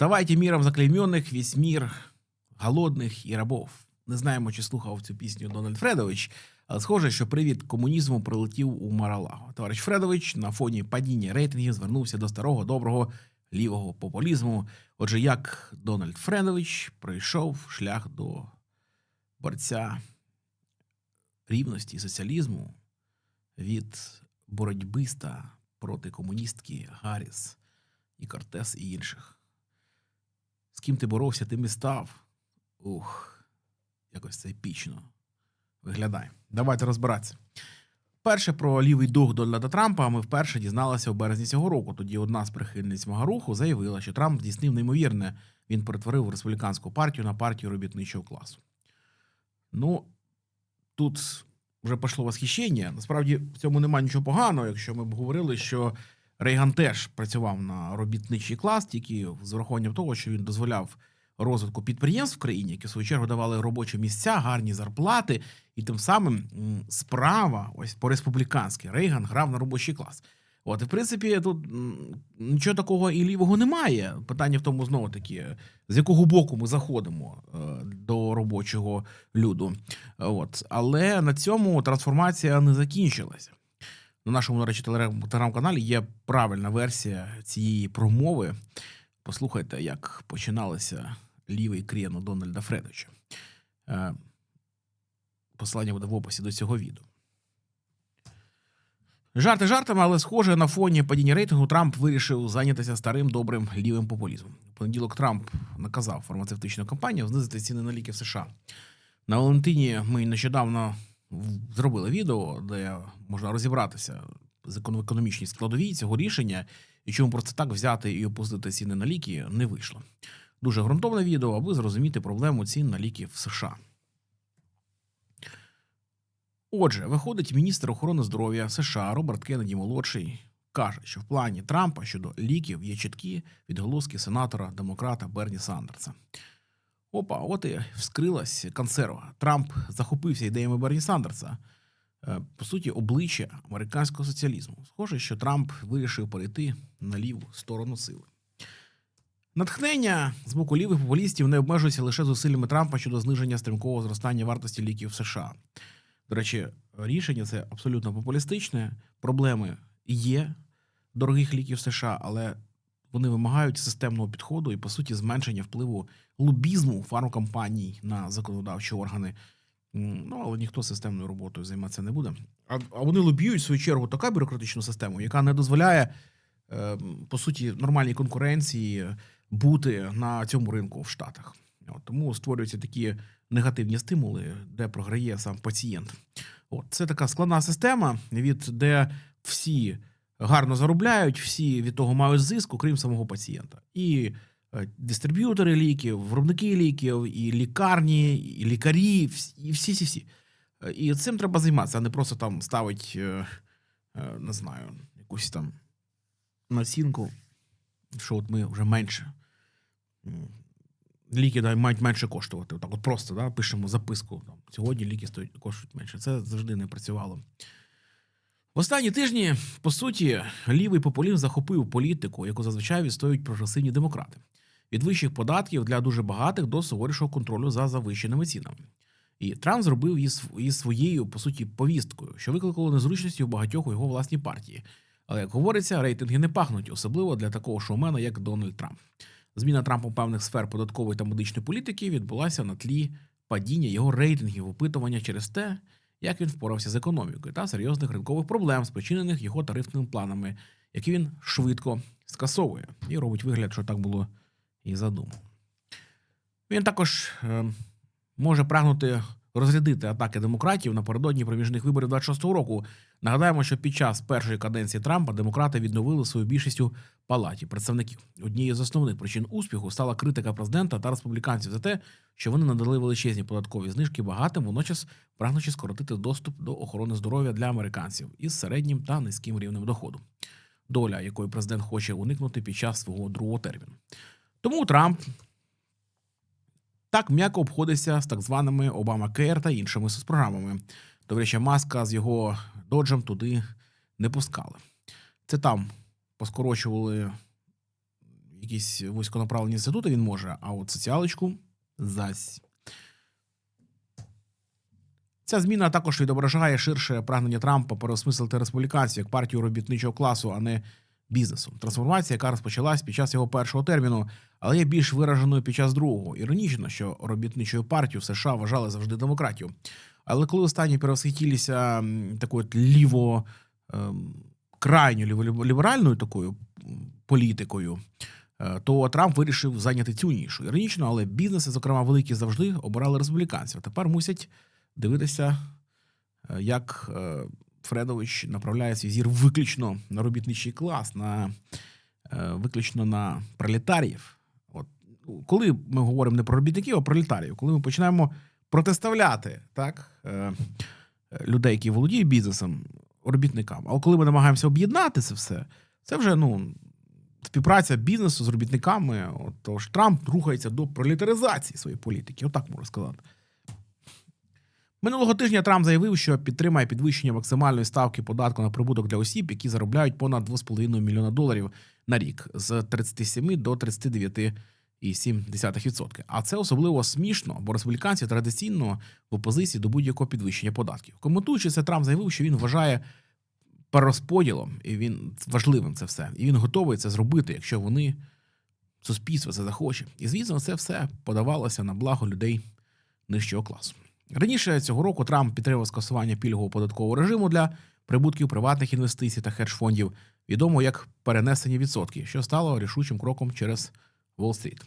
Вставайте міром заклеймених, весь мір голодних і рабов. Не знаємо, чи слухав цю пісню Дональд Фредович, але схоже, що привід комунізму прилетів у Маралаго. Товариш Фредович на фоні падіння рейтингів звернувся до старого доброго лівого популізму. Отже, як Дональд Фредович пройшов шлях до борця рівності соціалізму від боротьбиста проти комуністки Гарріс і Кортес і інших. З ким ти боровся, тим і став. Ух, якось це епічно виглядає. Давайте розбиратися. Перше про лівий дух Дональда Трампа ми вперше дізналися у березні цього року. Тоді одна з прихильниць мого руху заявила, що Трамп здійснив неймовірне. Він перетворив республіканську партію на партію робітничого класу. Ну, тут вже пішло восхищення. Насправді в цьому немає нічого поганого, якщо ми б говорили, що Рейган теж працював на робітничий клас, тільки з урахуванням того, що він дозволяв розвитку підприємств в країні, які в свою чергу давали робочі місця, гарні зарплати, і тим самим справа, ось по республіканськи, Рейган грав на робочий клас. От, і в принципі, тут нічого такого і лівого немає. Питання в тому знову таки, з якого боку ми заходимо е, до робочого люду. От. Але на цьому трансформація не закінчилася. На нашому, до речі, телеграм- телеграм-каналі є правильна версія цієї промови. Послухайте, як починалося лівий крен Дональда Фредовича. Е, Посилання буде в описі до цього відео. Жарти жартами, але схоже на фоні падіння рейтингу Трамп вирішив зайнятися старим добрим лівим популізмом. У понеділок Трамп наказав фармацевтичну компанію знизити ціни на ліки в США. На Валентині ми нещодавно зробили відео, де можна розібратися з економ- економічній складовій цього рішення, і чому просто так взяти і опустити ціни на ліки не вийшло. Дуже ґрунтовне відео, аби зрозуміти проблему цін на ліки в США. Отже, виходить міністр охорони здоров'я США Роберт Кеннеді молодший каже, що в плані Трампа щодо ліків є чіткі відголоски сенатора демократа Берні Сандерса. Опа, от і вскрилась консерва. Трамп захопився ідеями Берні Сандерса. Е, По суті, обличчя американського соціалізму. Схоже, що Трамп вирішив перейти на ліву сторону сили. Натхнення з боку лівих популістів не обмежується лише зусиллями Трампа щодо зниження стрімкого зростання вартості ліків в США. До речі, рішення це абсолютно популістичне. Проблеми є дорогих ліків в США, але вони вимагають системного підходу і, по суті, зменшення впливу лобізму фармкомпаній на законодавчі органи. Ну, але ніхто системною роботою займатися не буде. А, а вони лобіюють в свою чергу така бюрократичну систему, яка не дозволяє, е, по суті, нормальній конкуренції бути на цьому ринку в Штатах. От, тому створюються такі негативні стимули, де програє сам пацієнт. От, це така складна система, від де всі гарно заробляють, всі від того мають зиск, окрім самого пацієнта. І е, дистриб'ютори ліків, виробники ліків, і лікарні, і лікарі, і всі всі всі. Е, І цим треба займатися, а не просто там ставить, е, не знаю, якусь там націнку, що от ми вже менше. Ліки да, мають менше коштувати. Отак от просто да, пишемо записку. Там, сьогодні ліки стоять, коштують менше. Це завжди не працювало. В останні тижні, по суті, лівий популізм захопив політику, яку зазвичай відстоюють прогресивні демократи. Від вищих податків для дуже багатих до суворішого контролю за завищеними цінами. І Трамп зробив її своєю, по суті, повісткою, що викликало незручності у багатьох у його власній партії. Але, як говориться, рейтинги не пахнуть, особливо для такого шоумена, як Дональд Трамп. Зміна Трампа певних сфер податкової та медичної політики відбулася на тлі падіння його рейтингів опитування через те, як він впорався з економікою та серйозних ринкових проблем, спричинених його тарифними планами, які він швидко скасовує і робить вигляд, що так було і задумано. Він також е, може прагнути розрядити атаки демократів напередодні проміжних виборів 26-го року. Нагадаємо, що під час першої каденції Трампа демократи відновили свою більшість у палаті представників. Однією з основних причин успіху стала критика президента та республіканців за те, що вони надали величезні податкові знижки багатим, водночас прагнучи скоротити доступ до охорони здоров'я для американців із середнім та низьким рівнем доходу, доля якої президент хоче уникнути під час свого другого терміну. Тому Трамп так м'яко обходиться з так званими Обама Кейр та іншими соцпрограмами. До речі, маска з його доджем туди не пускали. Це там поскорочували якісь вузьконаправлені інститути він може, а от соціалочку зась. Ця зміна також відображає ширше прагнення Трампа переосмислити республіканців як партію робітничого класу, а не бізнесу. Трансформація, яка розпочалась під час його першого терміну, але є більш вираженою під час другого. Іронічно, що робітничою партію в США вважали завжди демократію. Але коли останні перевосхитілися такою ліво ем, крайньо ліберальною такою політикою, е, то Трамп вирішив зайняти цю нішу. Іронічно, але бізнеси, зокрема великі, завжди обирали республіканців. Тепер мусять дивитися, е, як е, Фредович направляє свій зір виключно на робітничий клас, на е, виключно на пролетаріїв. От коли ми говоримо не про робітників, а про пролетаріїв, коли ми починаємо протиставляти так, е, людей, які володіють бізнесом, робітникам. А коли ми намагаємося об'єднати це все, це вже ну, співпраця бізнесу з робітниками. От, тож Трамп рухається до пролетаризації своєї політики. Отак можна сказати. Минулого тижня Трамп заявив, що підтримає підвищення максимальної ставки податку на прибуток для осіб, які заробляють понад 2,5 мільйона доларів на рік з 37 до 39,7%. А це особливо смішно, бо республіканці традиційно в опозиції до будь-якого підвищення податків. Коментуючи це, Трамп заявив, що він вважає перерозподілом, і він важливим це все. І він готовий це зробити, якщо вони суспільство це захоче. І звісно, це все подавалося на благо людей нижчого класу. Раніше цього року Трамп підтримав скасування пільгового податкового режиму для прибутків приватних інвестицій та хедж-фондів, відомо як перенесені відсотки, що стало рішучим кроком через Уолл-стріт.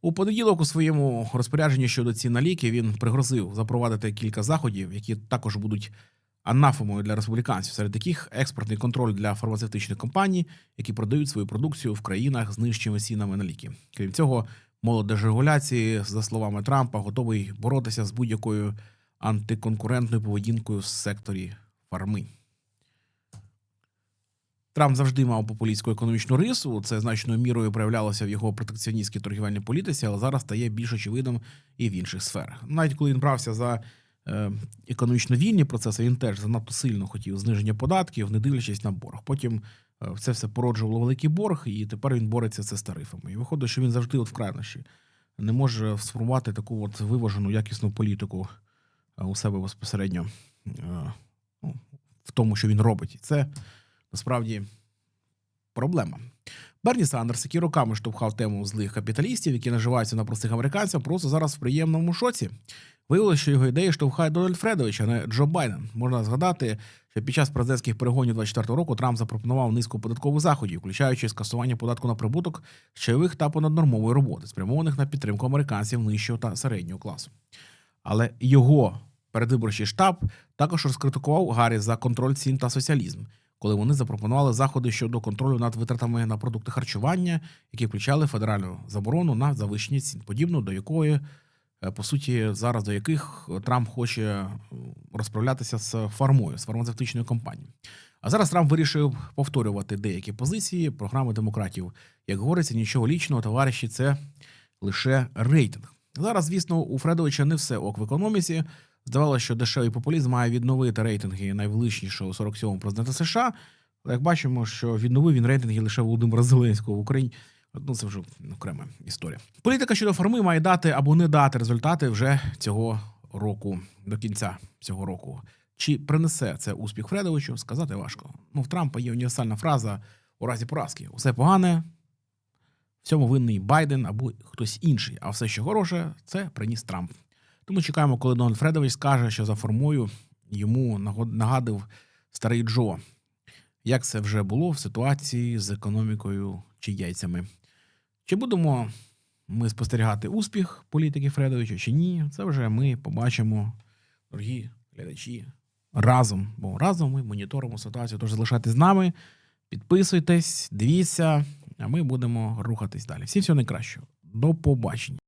У понеділок у своєму розпорядженні щодо цін на ліки він пригрозив запровадити кілька заходів, які також будуть анафемою для республіканців, серед яких експортний контроль для фармацевтичних компаній, які продають свою продукцію в країнах з нижчими цінами на ліки. Крім цього, молод держрегуляції, за словами Трампа, готовий боротися з будь-якою антиконкурентною поведінкою в секторі фарми. Трамп завжди мав популістську економічну рису. Це значною мірою проявлялося в його протекціоністській торгівельній політиці, але зараз стає більш очевидним і в інших сферах. Навіть коли він брався за е, економічно вільні процеси, він теж занадто сильно хотів зниження податків, не дивлячись на борг. Потім це все породжувало великий борг, і тепер він бореться це з тарифами. І виходить, що він завжди от в крайнощі не може сформувати таку от виважену якісну політику е, у себе безпосередньо е, ну, в тому, що він робить. І це насправді проблема. Берні Сандерс, який роками штовхав тему злих капіталістів, які наживаються на простих американців, просто зараз в приємному шоці. Виявилося, що його ідеї штовхає Дональд Фредович, а не Джо Байден. Можна згадати, що під час президентських перегонів 24 року Трамп запропонував низку податкових заходів, включаючи скасування податку на прибуток чайових та понаднормової роботи, спрямованих на підтримку американців нижчого та середнього класу. Але його передвиборчий штаб також розкритикував Гаррі за контроль цін та соціалізм, коли вони запропонували заходи щодо контролю над витратами на продукти харчування, які включали федеральну заборону на завищення цін, подібно до якої, по суті, зараз до яких Трамп хоче е, розправлятися з фармою, з фармацевтичною компанією. А зараз Трамп вирішив повторювати деякі позиції програми демократів. Як говориться, нічого лічного, товариші, це лише рейтинг. Зараз, звісно, у Фредовича не все ок в економіці. Здавалося, що дешевий популізм має відновити рейтинги найвеличнішого 47-го президента США. Але як бачимо, що відновив він рейтинги лише Володимира Зеленського в Україні. Ну, це вже окрема історія. Політика щодо форми має дати або не дати результати вже цього року, до кінця цього року. Чи принесе це успіх Фредовичу? Сказати важко. Ну, в Трампа є універсальна фраза у разі поразки: усе погане, в цьому винний Байден або хтось інший, а все, що хороше, це приніс Трамп. Тому чекаємо, коли Дональд Фредович скаже, що за формою йому нагадив старий Джо. Як це вже було в ситуації з економікою чи яйцями? Чи будемо ми спостерігати успіх політики Фредовича, чи ні? Це вже ми побачимо, дорогі глядачі, разом. Бо разом ми моніторимо ситуацію. Тож залишайтесь з нами, підписуйтесь, дивіться, а ми будемо рухатись далі. Всім всього найкращого. До побачення.